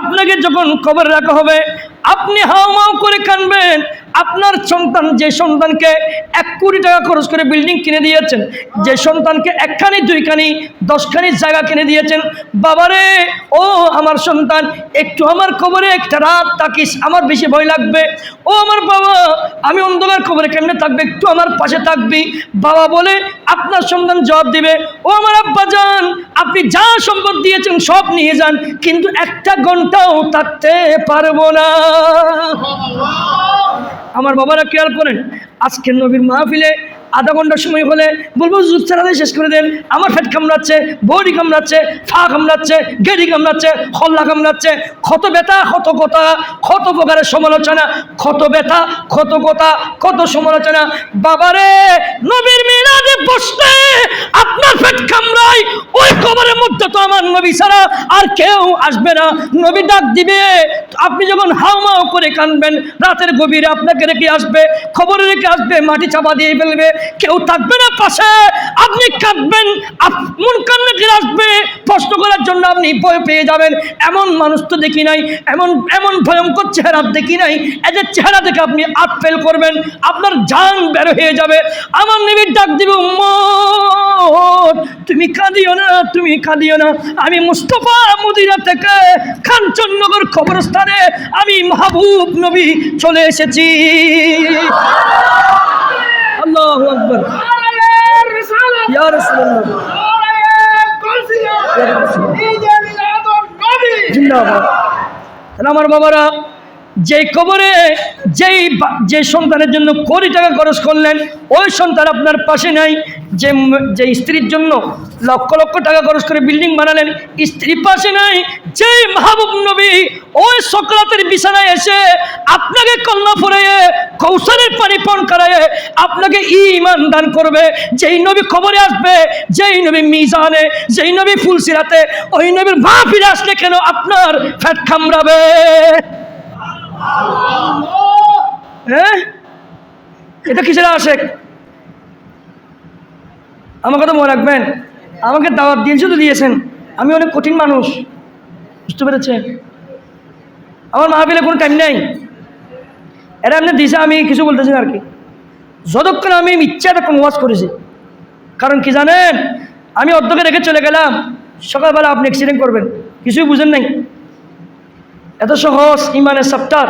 আপনাকে যখন কবর রাখা হবে, আপনি হাওমাও করে কানবেন। আপনার সন্তান যে সন্তানকে এক কোটি টাকা খরচ করে বিল্ডিং কিনে দিয়েছেন, যে সন্তানকে একখানি, দুইখানি, দশখানি জায়গা কিনে দিয়েছেন, বাবারে, ও আমার সন্তান, একটু আমার কবরে একটা রাত থাকিস, আমার বেশি ভয় লাগবে। ও আমার বাবা, আমি অন্ধকার কবরে কেমনে থাকবে? একটু আমার পাশে থাকবি। বাবা বলে, আপনার সন্তান জবাব দিবে, ও আমার আব্বা যান আপনি যা সম্পদ দিয়েছেন সব নিয়ে যান, কিন্তু একটা ঘন্টাও থাকতে পারব না। আমার বাবারা খেয়াল করেন আজকের নবীর মাহফিলে আধা ঘণ্টার সময় হলে বলব চালাতে শেষ করে দেন। আমার ফেট কামড়াচ্ছে, বডি কামড়াচ্ছে, ফা কামড়াচ্ছে, গেড়ি কামড়াচ্ছে হল্লা কামড়াচ্ছে। ক্ষত ব্যথা, ক্ষত কথা, ক্ষত প্রকারের সমালোচনা, ক্ষত ব্যথা, ক্ষত কথা, ক্ষত সমালোচনা। বাবারে, নবীর মিরাজে বসতে পেট কামড়াই ওই কবরের মধ্যে তো আমার নবী ছাড়া আর কেউ আসবে না। নবী ডাক দিবে, আপনি যখন হাওমাও করে কানবেন, রাতের গভীরে আপনাকে রেখে আসবে, খবরে রেখে আসবে, মাটি চাপা দিয়ে ফেলবে, কেউ থাকবে না পাশে, আপনি কাঁদবেন মন কান্না ফিরে আসবে, প্রশ্ন করার জন্য আপনি ভয় পেয়ে যাবেন। এমন মানুষ তো দেখি নাই, এমন এমন ভয়ঙ্কর চেহারা দেখি নাই, এদের চেহারা দেখে আপনি আট ফেল করবেন, আপনার জান বের হয়ে যাবে। আমার নেবির ডাক দিবে, উম্মত! তুমি কাঁদিও না তুমি কাঁদিও না। আমি মুস্তফা মদিনা থেকে কাঞ্চননগর কবরস্থানে আমি মাহবুব নবী চলে এসেছি। আল্লাহ আকবর। জিন্দাবাদ। আমার বাবারা যেই কবরে যেই যে সন্তানের জন্য কোটি টাকা খরচ করলেন, ওই সন্তান আপনার পাশে নাই। যে যে স্ত্রীর জন্য লক্ষ লক্ষ টাকা খরচ করে বিল্ডিং বানালেন স্ত্রী পাশে নাই। যেই মাহবুব নবী ওই সক্রাতের বিছানায় এসে আপনাকে কল্লা ফুরাইয়ে, কৌশলের পানি পণ করাইয়ে আপনাকে ইমান দান করবে। যেই নবী খবরে আসবে, যেই নবী মিজানে, যেই নবী ফুলসিরাতে, ওই নবীর মা ফিরে আসলে কেন আপনার ফ্যাট খামড়াবে হ্যাঁ? এটা কিসের আশেক আমার কথা মনে রাখবেন। আমাকে দাওয়াত দিয়েছে তো দিয়েছেন। আমি অনেক কঠিন মানুষ। বুঝতে পেরেছেন? আমার মাহফিলে কোনো টাইম নেই। এটা আপনি দিশা আমি কিছু বলতেছি আর কি। যতক্ষণ আমি ইচ্ছা এতক্ষণ ওয়াজ করেছি। কারণ কি জানেন? আমি অর্ধকে রেখে চলে গেলাম। সকালবেলা আপনি অ্যাক্সিডেন্ট করবেন। কিছুই বুঝেন নাই। এত সহজ, ইমানের সপ্তাহ